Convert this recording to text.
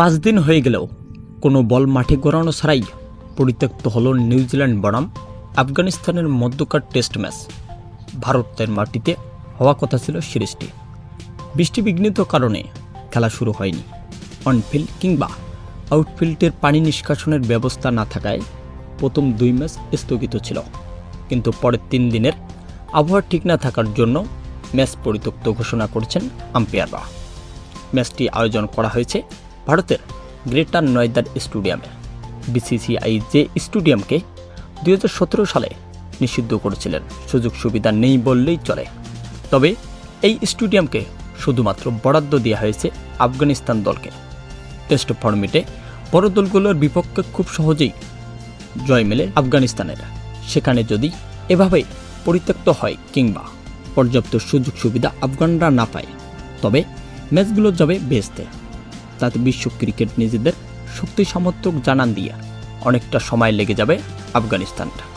পাঁচ দিন হয়ে গেলেও কোনো বল মাঠে গড়ানো ছাড়াই পরিত্যক্ত হল নিউজিল্যান্ড বনাম আফগানিস্তানের মধ্যকার টেস্ট ম্যাচ। ভারতের মাটিতে হওয়া কথা ছিল সিরিজটি। বৃষ্টিবিঘ্নিত কারণে খেলা শুরু হয়নি। অনফিল্ড কিংবা আউটফিল্ডের পানি নিষ্কাশনের ব্যবস্থা না থাকায় প্রথম দুই ম্যাচ স্থগিত ছিল। কিন্তু পরের তিন দিনের আবহাওয়া ঠিক না থাকার জন্য ম্যাচ পরিত্যক্ত ঘোষণা করেছেন আম্পায়াররা। ম্যাচটি আয়োজন করা হয়েছে গ্রেটার নয়দার স্টেডিয়ামে বিসিসিআই যে স্টেডিয়ামকে দু হাজার সতেরো সালে নিষিদ্ধ করেছিলেন, সুযোগ সুবিধা নেই বললেই চলে। তবে এই স্টেডিয়ামকে শুধুমাত্র বরাদ্দ দেওয়া হয়েছে আফগানিস্তান দলকে। টেস্ট ফর্মেটে বড় দলগুলোর বিপক্ষে খুব সহজেই জয় মেলে আফগানিস্তানের। সেখানে যদি এভাবে পরিত্যক্ত হয় কিংবা পর্যাপ্ত সুযোগ সুবিধা আফগানরা না পায়, তবে ম্যাচগুলো যাবে বেচতে তাতে বিশ্ব ক্রিকেট নিজেদের শক্তি সমর্থক জানান দিয়া অনেকটা সময় লেগে যাবে আফগানিস্তানটা।